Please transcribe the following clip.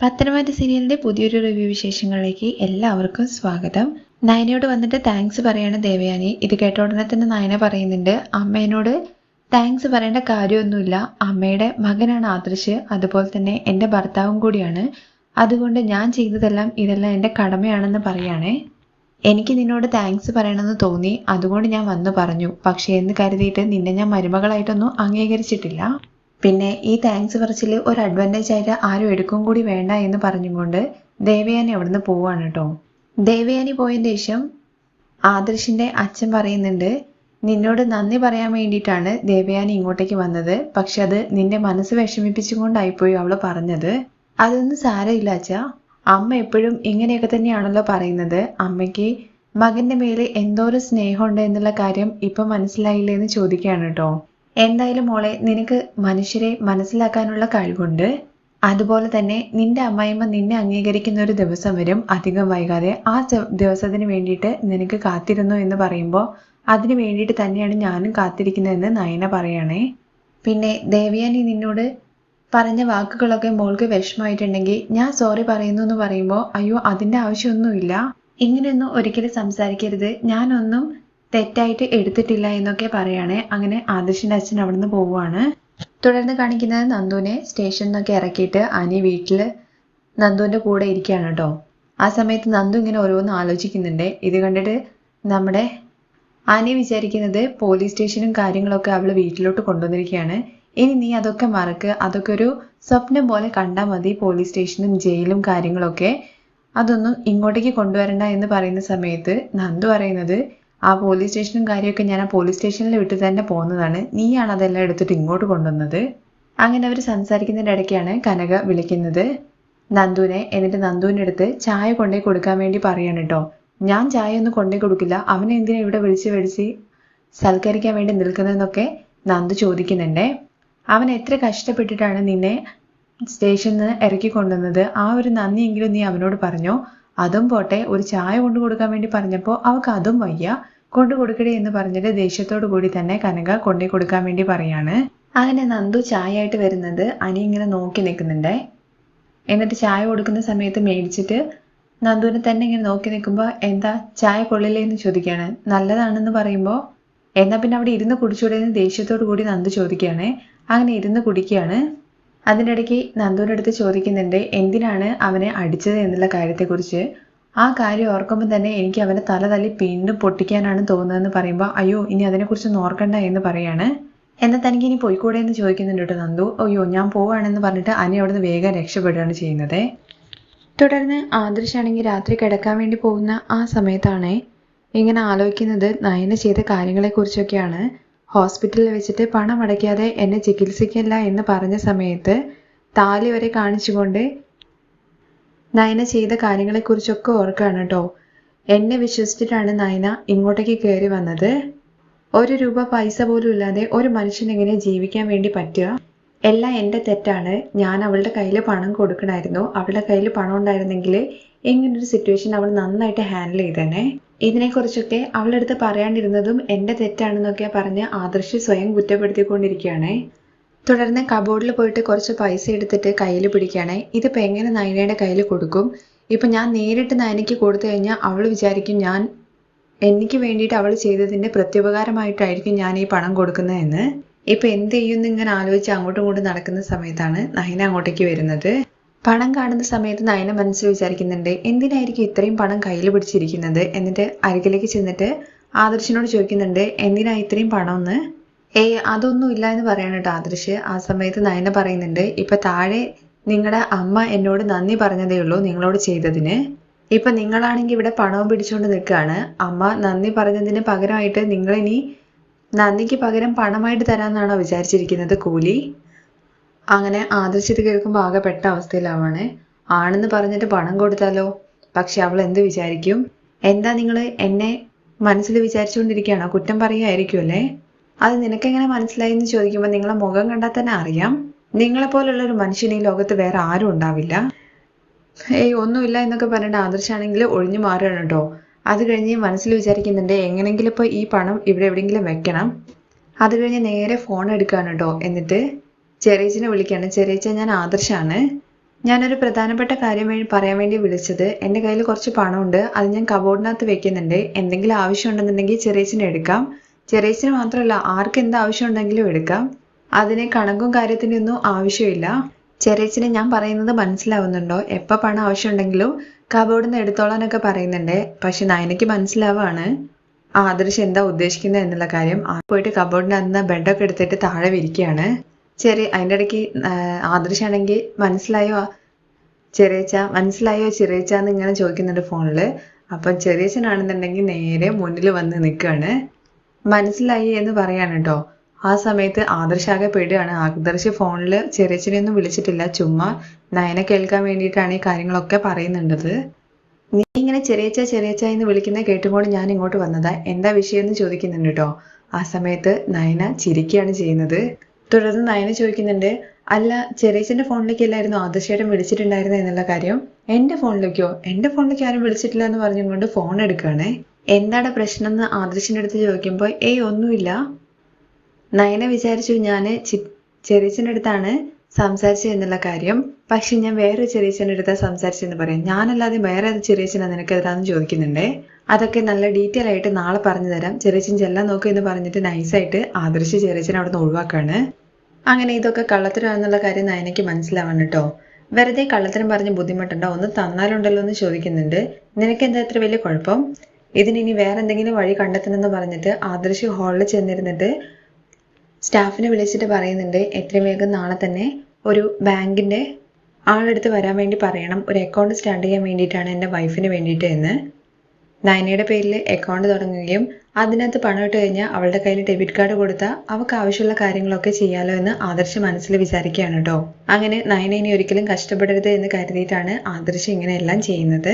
പത്തനംതിട്ട സീരിയലിന്റെ പുതിയൊരു റിവ്യൂ വിശേഷങ്ങളിലേക്ക് എല്ലാവർക്കും സ്വാഗതം. നയനയോട് വന്നിട്ട് താങ്ക്സ് പറയാണ് ദേവയാനി. ഇത് കേട്ട ഉടനെ തന്നെ നയന പറയുന്നുണ്ട് അമ്മേനോട് താങ്ക്സ് പറയേണ്ട കാര്യമൊന്നുമില്ല. അമ്മയുടെ മകനാണ് ആദർശ്. അതുപോലെ തന്നെ എന്റെ ഭർത്താവും കൂടിയാണ്. അതുകൊണ്ട് ഞാൻ ചെയ്തതെല്ലാം ഇതെല്ലാം എന്റെ കടമയാണെന്ന് പറയുകയാണേ എനിക്ക് നിന്നോട് താങ്ക്സ് പറയണമെന്ന് തോന്നി. അതുകൊണ്ട് ഞാൻ വന്നു പറഞ്ഞു. പക്ഷേ എന്ന് കരുതിയിട്ട് നിന്നെ ഞാൻ മരുമകളായിട്ടൊന്നും അംഗീകരിച്ചിട്ടില്ല. പിന്നെ ഈ താങ്ക്സ് പറച്ചിൽ ഒരു അഡ്വാന്റേജ് ആയിട്ട് ആരും എടുക്കും കൂടി വേണ്ട എന്ന് പറഞ്ഞുകൊണ്ട് ദേവയാനി അവിടുന്ന് പോവാണ് കേട്ടോ. ദേവയാനി പോയതിന് ശേഷം ആദർശിന്റെ അച്ഛൻ പറയുന്നുണ്ട് നിന്നോട് നന്ദി പറയാൻ വേണ്ടിയിട്ടാണ് ദേവയാനി ഇങ്ങോട്ടേക്ക് വന്നത്. പക്ഷെ അത് നിന്റെ മനസ്സ് വിഷമിപ്പിച്ചുകൊണ്ടായിപ്പോയി അവൾ പറഞ്ഞത്. അതൊന്നും സാരമില്ല അച്ഛ. അമ്മ എപ്പോഴും ഇങ്ങനെയൊക്കെ തന്നെയാണല്ലോ പറയുന്നത്. അമ്മയ്ക്ക് മകന്റെ മേലെ എന്തോരം സ്നേഹമുണ്ട് എന്നുള്ള കാര്യം ഇപ്പൊ മനസ്സിലായില്ലേ എന്ന് ചോദിക്കുകയാണ് കേട്ടോ. എന്തായാലും മോളെ നിനക്ക് മനുഷ്യരെ മനസ്സിലാക്കാനുള്ള കഴിവുണ്ട്. അതുപോലെ തന്നെ നിന്റെ അമ്മായിമ്മ നിന്നെ അംഗീകരിക്കുന്ന ഒരു ദിവസം വരും. അധികം വൈകാതെ. ആ ദിവസത്തിന് വേണ്ടിയിട്ട് നിനക്ക് കാത്തിരുന്നു എന്ന് പറയുമ്പോൾ അതിന് വേണ്ടിയിട്ട് തന്നെയാണ് ഞാനും കാത്തിരിക്കുന്നതെന്ന് നയന പറയണേ. പിന്നെ ദേവയാനി നിന്നോട് പറഞ്ഞ വാക്കുകളൊക്കെ മോൾക്ക് വിഷമമായിട്ടുണ്ടെങ്കിൽ ഞാൻ സോറി പറയുന്നു എന്ന് പറയുമ്പോൾ അയ്യോ അതിന്റെ ആവശ്യമൊന്നുമില്ല. ഇങ്ങനെയൊന്നും ഒരിക്കലും സംസാരിക്കരുത്. ഞാനൊന്നും തെറ്റായിട്ട് എടുത്തിട്ടില്ല എന്നൊക്കെ പറയുകയാണേ അങ്ങനെ ആദർശിന്റെ അച്ഛൻ അവിടുന്ന് പോവുകയാണ് തുടർന്ന് കാണിക്കുന്നത് നന്ദുവിനെ സ്റ്റേഷനിൽ നിന്നൊക്കെ ഇറക്കിയിട്ട് അനി വീട്ടിൽ നന്ദുവിന്റെ കൂടെ ഇരിക്കുകയാണ് കേട്ടോ. ആ സമയത്ത് നന്ദു ഇങ്ങനെ ഓരോന്ന് ആലോചിക്കുന്നുണ്ട്. ഇത് കണ്ടിട്ട് നമ്മുടെ അനി വിചാരിക്കുന്നത് പോലീസ് സ്റ്റേഷനും കാര്യങ്ങളൊക്കെ അവൾ വീട്ടിലോട്ട് കൊണ്ടുവന്നിരിക്കുകയാണ്. ഇനി നീ അതൊക്കെ മറക്ക്. അതൊക്കെ ഒരു സ്വപ്നം പോലെ കണ്ടാൽ മതി. പോലീസ് സ്റ്റേഷനും ജയിലും കാര്യങ്ങളൊക്കെ. അതൊന്നും ഇങ്ങോട്ടേക്ക് കൊണ്ടുവരണ്ട എന്ന് പറയുന്ന സമയത്ത് നന്ദു പറയുന്നത് ആ പോലീസ് സ്റ്റേഷനും കാര്യമൊക്കെ ഞാൻ ആ പോലീസ് സ്റ്റേഷനിൽ വിട്ട് തന്നെ പോകുന്നതാണ് നീയാണ് അതെല്ലാം എടുത്തിട്ട് ഇങ്ങോട്ട് കൊണ്ടുവന്നത്. അങ്ങനെ അവർ സംസാരിക്കുന്നതിന്റെ ഇടയ്ക്കാണ് കനക വിളിക്കുന്നത്. നന്ദുവിനെ എന്നിട്ട് നന്ദുവിന്റെ അടുത്ത് ചായ കൊണ്ടേ കൊടുക്കാൻ വേണ്ടി പറയാണ് കേട്ടോ ഞാൻ ചായ ഒന്നും കൊണ്ടേ കൊടുക്കില്ല. അവനെ എന്തിനാ ഇവിടെ വിളിച്ച് വിളിച്ച് സൽക്കരിക്കാൻ വേണ്ടി നിൽക്കുന്നതെന്നൊക്കെ നന്ദു ചോദിക്കുന്നുണ്ടേ. അവൻ എത്ര കഷ്ടപ്പെട്ടിട്ടാണ് നിന്നെ സ്റ്റേഷനിൽ നിന്ന് ഇറക്കി കൊണ്ടുവന്നത്? ആ ഒരു നന്ദിയെങ്കിലും നീ അവനോട് പറഞ്ഞോ? അതും പോട്ടെ ഒരു ചായ കൊണ്ടു കൊടുക്കാൻ വേണ്ടി പറഞ്ഞപ്പോൾ അവൾക്ക് അതും വയ്യ. കൊണ്ടു കൊടുക്കടേ എന്ന് പറഞ്ഞിട്ട് ദേഷ്യത്തോടു കൂടി തന്നെ കനക കൊണ്ടു കൊടുക്കാൻ വേണ്ടി പറയാണ്. അങ്ങനെ നന്ദു ചായ ആയിട്ട് വരുന്നത് അനി ഇങ്ങനെ നോക്കി നിൽക്കുന്നുണ്ടേ. എന്നിട്ട് ചായ കൊടുക്കുന്ന സമയത്ത് മേടിച്ചിട്ട് നന്ദുവിനെ തന്നെ ഇങ്ങനെ നോക്കി നിൽക്കുമ്പോൾ എന്താ ചായ കൊള്ളില്ലേ എന്ന് ചോദിക്കുകയാണ്. നല്ലതാണെന്ന് പറയുമ്പോൾ എന്നാൽ പിന്നെ അവിടെ ഇരുന്ന് കുടിച്ചൂടെ എന്ന് ദേഷ്യത്തോടു കൂടി നന്ദു ചോദിക്കുകയാണ്. അങ്ങനെ ഇരുന്ന് കുടിക്കുകയാണ്. അതിനിടയ്ക്ക് നന്ദുവിന്റെ അടുത്ത് ചോദിക്കുന്നുണ്ട് എന്തിനാണ് അവനെ അടിച്ചത് എന്നുള്ള കാര്യത്തെക്കുറിച്ച്. ആ കാര്യം ഓർക്കുമ്പോൾ തന്നെ എനിക്ക് അവനെ തല തല്ലി വീണ്ടും പൊട്ടിക്കാനാണ് തോന്നുന്നതെന്ന് പറയുമ്പോൾ അയ്യോ ഇനി അതിനെക്കുറിച്ച് ഓർക്കണ്ട എന്ന് പറയാണ്. എന്നാൽ തനിക്ക് ഇനി പോയിക്കൂടെ എന്ന് ചോദിക്കുന്നുണ്ട് കേട്ടോ നന്ദു. അയ്യോ ഞാൻ പോവാണെന്ന് പറഞ്ഞിട്ട് അനി അവിടുന്ന് വേഗം രക്ഷപ്പെടുകയാണ് ചെയ്യുന്നത്. തുടർന്ന് ആദർശാണെങ്കിൽ രാത്രി കിടക്കാൻ വേണ്ടി പോകുന്ന ആ സമയത്താണ് ഇങ്ങനെ ആലോചിക്കുന്നത് നയന ചെയ്ത കാര്യങ്ങളെക്കുറിച്ചൊക്കെയാണ്. ഹോസ്പിറ്റലിൽ വെച്ചിട്ട് പണം അടയ്ക്കാതെ എന്നെ ചികിത്സിക്കില്ല എന്ന് പറഞ്ഞ സമയത്ത് താലി വരെ കാണിച്ചുകൊണ്ട് നയന ചെയ്ത കാര്യങ്ങളെക്കുറിച്ചൊക്കെ ഓർക്കുകയാണ് കേട്ടോ. എന്നെ വിശ്വസിച്ചിട്ടാണ് നയന ഇങ്ങോട്ടേക്ക് കയറി വന്നത്. ഒരു രൂപ പൈസ പോലും ഇല്ലാതെ ഒരു മനുഷ്യൻ എങ്ങനെ ജീവിക്കാൻ വേണ്ടി പറ്റുക? എല്ലാം എന്റെ തെറ്റാണ്. ഞാൻ അവളുടെ കയ്യിൽ പണം കൊടുക്കണമായിരുന്നു അവളുടെ കയ്യിൽ പണം ഉണ്ടായിരുന്നെങ്കിൽ ഇങ്ങനൊരു സിറ്റുവേഷൻ അവൾ നന്നായിട്ട് ഹാൻഡിൽ ചെയ്തേനെ. ഇതിനെക്കുറിച്ചൊക്കെ അവളുടെ അടുത്ത് പറയാണ്ടിരുന്നതും എന്റെ തെറ്റാണെന്നൊക്കെ പറഞ്ഞ് ആദർശ് സ്വയം കുറ്റപ്പെടുത്തിക്കൊണ്ടിരിക്കുകയാണേ. തുടർന്ന് കബോർഡിൽ പോയിട്ട് കുറച്ച് പൈസ എടുത്തിട്ട് കയ്യിൽ പിടിക്കുകയാണ്. ഇതിപ്പോൾ എങ്ങനെ നയനയുടെ കയ്യിൽ കൊടുക്കും? ഇപ്പം ഞാൻ നേരിട്ട് നയനയ്ക്ക് കൊടുത്തു കഴിഞ്ഞാൽ അവൾ വിചാരിക്കും ഞാൻ എനിക്ക് വേണ്ടിയിട്ട് അവൾ ചെയ്തതിന്റെ പ്രത്യുപകാരമായിട്ടായിരിക്കും ഞാൻ ഈ പണം കൊടുക്കുന്നതെന്ന്. ഇപ്പം എന്ത് ചെയ്യുമെന്ന് ഇങ്ങനെ ആലോചിച്ച് അങ്ങോട്ടും ഇങ്ങോട്ടും നടക്കുന്ന സമയത്താണ് നയന അങ്ങോട്ടേക്ക് വരുന്നത്. പണം കാണുന്ന സമയത്ത് നയന മനസ്സിൽ വിചാരിക്കുന്നുണ്ട് എന്തിനായിരിക്കും ഇത്രയും പണം കയ്യിൽ പിടിച്ചിരിക്കുന്നത്? എന്നിട്ട് അരികിലേക്ക് ചെന്നിട്ട് ആദർശിനോട് ചോദിക്കുന്നുണ്ട് എന്തിനാ ഇത്രയും പണം എന്ന് ഏയ് അതൊന്നും ഇല്ല എന്ന് പറയാണ് കേട്ടോ ആദർശ്. ആ സമയത്ത് നയന പറയുന്നുണ്ട് ഇപ്പൊ താഴെ നിങ്ങളുടെ അമ്മ എന്നോട് നന്ദി പറഞ്ഞതേ ഉള്ളൂ നിങ്ങളോട് ചെയ്തതിന്. ഇപ്പൊ നിങ്ങളാണെങ്കിൽ ഇവിടെ പണവും പിടിച്ചുകൊണ്ട് നിൽക്കുകയാണ് അമ്മ നന്ദി പറഞ്ഞതിന് പകരമായിട്ട് നിങ്ങളിനി നന്ദിക്ക് പകരം പണമായിട്ട് തരാമെന്നാണോ വിചാരിച്ചിരിക്കുന്നത് കൂലി? അങ്ങനെ ആദർശ് ഇത് കേൾക്കുമ്പോൾ ആകെ പെട്ട അവസ്ഥയിലാവാണ്. ആണെന്ന് പറഞ്ഞിട്ട് പണം കൊടുത്താലോ? പക്ഷെ അവൾ എന്ത് വിചാരിക്കും? എന്താ നിങ്ങൾ എന്നെ മനസ്സിൽ വിചാരിച്ചുകൊണ്ടിരിക്കുകയാണോ? കുറ്റം പറയുമായിരിക്കും അല്ലേ? അത് നിനക്കെങ്ങനെ മനസ്സിലായി എന്ന് ചോദിക്കുമ്പോൾ നിങ്ങളെ മുഖം കണ്ടാൽ തന്നെ അറിയാം. നിങ്ങളെപ്പോലുള്ള ഒരു മനുഷ്യൻ ഈ ലോകത്ത് വേറെ ആരും ഉണ്ടാവില്ല. ഏയ് ഒന്നുമില്ല എന്നൊക്കെ പറഞ്ഞിട്ട് ആദർശാണെങ്കിൽ ഒഴിഞ്ഞു മാറുകയാണ് കേട്ടോ. അത് കഴിഞ്ഞ് മനസ്സിൽ വിചാരിക്കുന്നുണ്ട് എങ്ങനെങ്കിലും ഇപ്പോൾ ഈ പണം ഇവിടെ എവിടെയെങ്കിലും വെക്കണം. അത് കഴിഞ്ഞ് നേരെ ഫോൺ എടുക്കുകയാണ് കേട്ടോ. എന്നിട്ട് ചെറിയച്ചനെ വിളിക്കുകയാണ്. ചെറിയച്ച ഞാൻ ആദർശാണ്. ഞാനൊരു പ്രധാനപ്പെട്ട കാര്യം പറയാൻ വേണ്ടി വിളിച്ചത് എന്റെ കയ്യിൽ കുറച്ച് പണമുണ്ട്. അത് ഞാൻ കബോർഡിനകത്ത് വെക്കുന്നുണ്ട്. എന്തെങ്കിലും ആവശ്യമുണ്ടെന്നുണ്ടെങ്കിൽ ചെറിയച്ചനെ എടുക്കാം. ചെറിയച്ചന് മാത്രമല്ല ആർക്ക് എന്ത് ആവശ്യം ഉണ്ടെങ്കിലും എടുക്കാം. അതിന് കണക്കും കാര്യത്തിനൊന്നും ആവശ്യമില്ല. ചെറിയച്ചന് ഞാൻ പറയുന്നത് മനസ്സിലാവുന്നുണ്ടോ? എപ്പോൾ പണം ആവശ്യമുണ്ടെങ്കിലും കബോർഡിൽ നിന്ന് എടുത്തോളാനൊക്കെ പറയുന്നുണ്ട്. പക്ഷെ നയനയ്ക്ക് മനസ്സിലാവാണ്. ആദർശ് എന്താ ഉദ്ദേശിക്കുന്നത് എന്നുള്ള കാര്യം. ആ പോയിട്ട് കബോർഡിനകത്ത് നിന്ന് ബെഡൊക്കെ എടുത്തിട്ട് താഴെ വിരിക്കുകയാണ്. ചെറിയ അതിന്റെ ഇടയ്ക്ക് ആദർശാണെങ്കിൽ മനസ്സിലായോ? ചെറിയച്ച മനസ്സിലായോ ചെറിയച്ച എന്ന് ഇങ്ങനെ ചോദിക്കുന്നുണ്ട് ഫോണിൽ അപ്പം ചെറിയച്ചനാണെന്നുണ്ടെങ്കിൽ നേരെ മുന്നിൽ വന്ന് നിൽക്കുകയാണ് മനസ്സിലായി എന്ന് പറയാണ് കേട്ടോ ആ സമയത്ത് ആദർശാകെ പെടുകയാണ് ആദർശ് ഫോണിൽ ചെറിയച്ചനെ ഒന്നും വിളിച്ചിട്ടില്ല. ചുമ്മാ നയനെ കേൾക്കാൻ വേണ്ടിയിട്ടാണ് ഈ കാര്യങ്ങളൊക്കെ പറയുന്നുണ്ടത്. നീ ഇങ്ങനെ ചെറിയച്ച ചെറിയച്ച എന്ന് വിളിക്കുന്ന കേട്ടുകൊണ്ട് ഞാൻ ഇങ്ങോട്ട് വന്നതാ. എന്താ വിഷയം എന്ന് ചോദിക്കുന്നുണ്ട് കേട്ടോ ആ സമയത്ത് നയന ചിരിക്കുകയാണ് ചെയ്യുന്നത്. തുടർന്ന് നയന ചോദിക്കുന്നുണ്ട് അല്ല ചെറിയച്ചന്റെ ഫോണിലേക്കല്ലായിരുന്നു ആദർശേട്ടൻ വിളിച്ചിട്ടുണ്ടായിരുന്നത് എന്നുള്ള കാര്യം. എന്റെ ഫോണിലേക്കോ? എന്റെ ഫോണിലേക്ക് ആരും വിളിച്ചിട്ടില്ല എന്ന് പറഞ്ഞുകൊണ്ട് ഫോൺ എടുക്കുകയാണേ. എന്താണ് പ്രശ്നം എന്ന് ആദർശിന്റെ അടുത്ത് ചോദിക്കുമ്പോൾ ഏയ് ഒന്നുമില്ല. നയന വിചാരിച്ചു ഞാൻ ചെറിയച്ചന്റെ അടുത്താണ് സംസാരിച്ചത് എന്നുള്ള കാര്യം. പക്ഷെ ഞാൻ വേറെ ചെറിയച്ചന്റെ അടുത്താണ് സംസാരിച്ചെന്ന് പറയാം. ഞാനല്ലാതെ വേറെ ചെറിയച്ചനാണ് നിനക്കെതിരാന്ന് ചോദിക്കുന്നുണ്ടേ? അതൊക്കെ നല്ല ഡീറ്റെയിൽ ആയിട്ട് നാളെ പറഞ്ഞു തരാം. ചെറിയച്ചൻ ചെല്ലാൻ നോക്കുക എന്ന് പറഞ്ഞിട്ട് നൈസായിട്ട് ആദർശ് ചെറിയച്ചൻ അവിടെ നിന്ന് ഒഴിവാക്കാണ്. അങ്ങനെ ഇതൊക്കെ കള്ളത്തരമാണെന്നുള്ള കാര്യം നയനയ്ക്ക് മനസ്സിലാവണം കേട്ടോ വെറുതെ കള്ളത്തരം പറഞ്ഞ് ബുദ്ധിമുട്ടുണ്ടോ? ഒന്ന് തന്നാലുണ്ടല്ലോ എന്ന് ചോദിക്കുന്നുണ്ട്. നിനക്ക് എന്താ ഇത്ര വലിയ കുഴപ്പം? ഇതിനി വേറെ എന്തെങ്കിലും വഴി കണ്ടെത്തണമെന്ന് പറഞ്ഞിട്ട് ആദർശ് ഹാളിൽ ചെന്നിരുന്നിട്ട് സ്റ്റാഫിനെ വിളിച്ചിട്ട് പറയുന്നുണ്ട് എത്രയും വേഗം നാളെ തന്നെ ഒരു ബാങ്കിന്റെ ആളെടുത്ത് വരാൻ വേണ്ടി പറയണം. ഒരു അക്കൗണ്ട് സ്റ്റാർട്ട് ചെയ്യാൻ വേണ്ടിയിട്ടാണ് എന്റെ വൈഫിന് വേണ്ടിയിട്ട് എന്ന്. നയനയുടെ പേരിൽ അക്കൗണ്ട് തുടങ്ങുകയും അതിനകത്ത് പണം ഇട്ട് കഴിഞ്ഞാൽ അവളുടെ കയ്യിൽ ഡെബിറ്റ് കാർഡ് കൊടുത്താൽ അവൾക്ക് ആവശ്യമുള്ള കാര്യങ്ങളൊക്കെ ചെയ്യാലോ എന്ന് ആദർശ് മനസ്സിൽ വിചാരിക്കുകയാണ് കേട്ടോ അങ്ങനെ നയന ഇനി ഒരിക്കലും കഷ്ടപ്പെടരുത് എന്ന് കരുതിയിട്ടാണ് ആദർശ് ഇങ്ങനെയെല്ലാം ചെയ്യുന്നത്.